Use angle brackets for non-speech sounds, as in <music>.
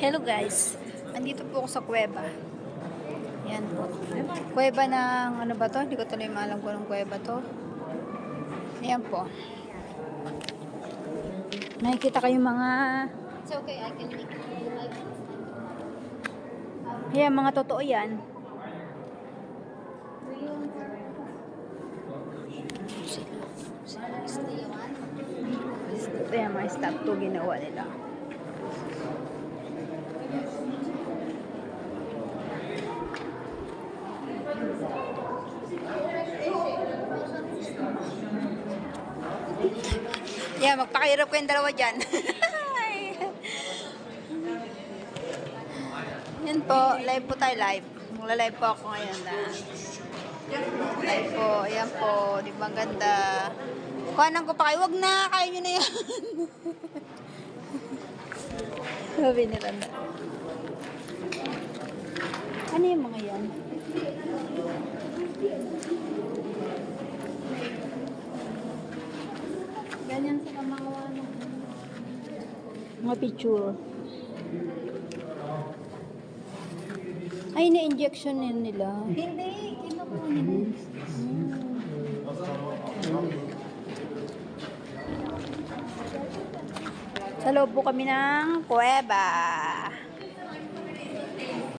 Hello guys, andito po ako sa kuweba. Yan po. Kuweba ng ano ba to? Hindi ko tuloy maalam kung anong kuweba to. Ayan po. Nakikita kayong mga It's okay, I can make it. Ayan, mga totoo yan. Ito yung mga statue ginawa nila. Yeah, magpakahirap ko yung dalawa dyan. <laughs> Yan po, live po tayo live. Magla-live po ako ngayon na. Live po, ayan po, di ba ganda? Kuhanan ko pa kayo, wag na, kaya nyo na yan. <laughs> Sabi nila na. Ano yung mga yan? Ganyan sa kamakawa ng Mga picture. Ay, na-injection nila. Hindi, kinukunin. Sa loob po kami ng kuweba.